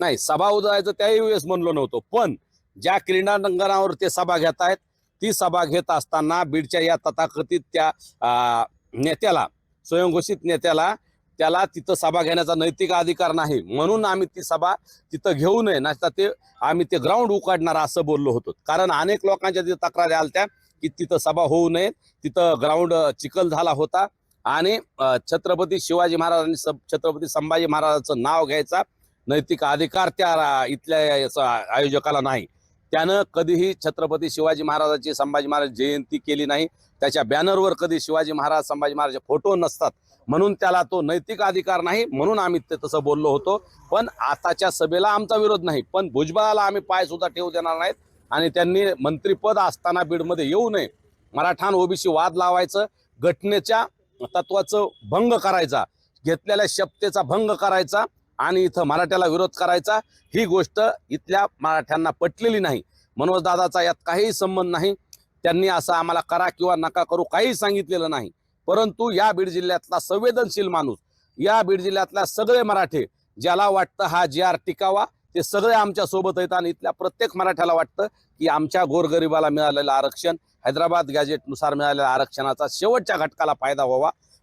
नाही सभा उदायचं त्याही वेळेस म्हणलो नव्हतो. पण ज्या क्रीडांगणावर ते सभा घेत आहेत ती सभा घेत असताना बीडच्या या तथाकथित त्या नेत्याला स्वयंघोषित नेत्याला त्याला तिथं सभा घेण्याचा नैतिक अधिकार नाही. म्हणून आम्ही ती सभा तिथं घेऊ नये नसता ते आम्ही ते ग्राउंड उकाडणार असं बोललो होतो. कारण अनेक लोकांच्या तिथे तक्रारी आलत्या की तिथं सभा होऊ नये. तिथं ग्राउंड चिखल झाला होता. आणि छत्रपती शिवाजी महाराजांनी सब- छत्रपती संभाजी महाराजांचं नाव घ्यायचा. नैतिक अधिकार त्या इथल्या याचा आयोजकाला नाही. त्यानं कधीही छत्रपती शिवाजी महाराजाची संभाजी महाराज जयंती केली नाही. त्याच्या बॅनरवर कधी शिवाजी महाराज संभाजी महाराज फोटो नसतात. म्हणून त्याला तो नैतिक अधिकार नाही म्हणून आम्ही ते तसं बोललो होतो. पण आताच्या सभेला आमचा विरोध नाही. पण भुजबळाला आम्ही पाय सुद्धा ठेवू देणार नाहीत आणि त्यांनी मंत्रिपद असताना बीडमध्ये येऊ नये. मराठान ओबीसी वाद लावायचं घटनेच्या तत्वाचं भंग करायचा घेतलेल्या शपथेचा भंग करायचा आणि इथं मराठ्याला विरोध करायचा ही गोष्ट इथल्या मराठ्यांना पटलेली नाही. मनोज दादाचा यात काहीही संबंध नाही. त्यांनी असं आम्हाला करा किंवा नका करू काही सांगितलेलं नाही. परंतु या बीड जिल्ह्यातला संवेदनशील माणूस या बीड जिल्ह्यातल्या सगळे मराठे ज्याला वाटतं हा जी आर टिकावा ते सगळे आमच्यासोबत आहेत आणि इथल्या प्रत्येक मराठ्याला वाटतं की आमच्या गोरगरिबाला मिळालेलं आरक्षण हैदराबाद गॅजेटनुसार मिळालेल्या आरक्षणाचा शेवटच्या घटकाला फायदा व्हावा.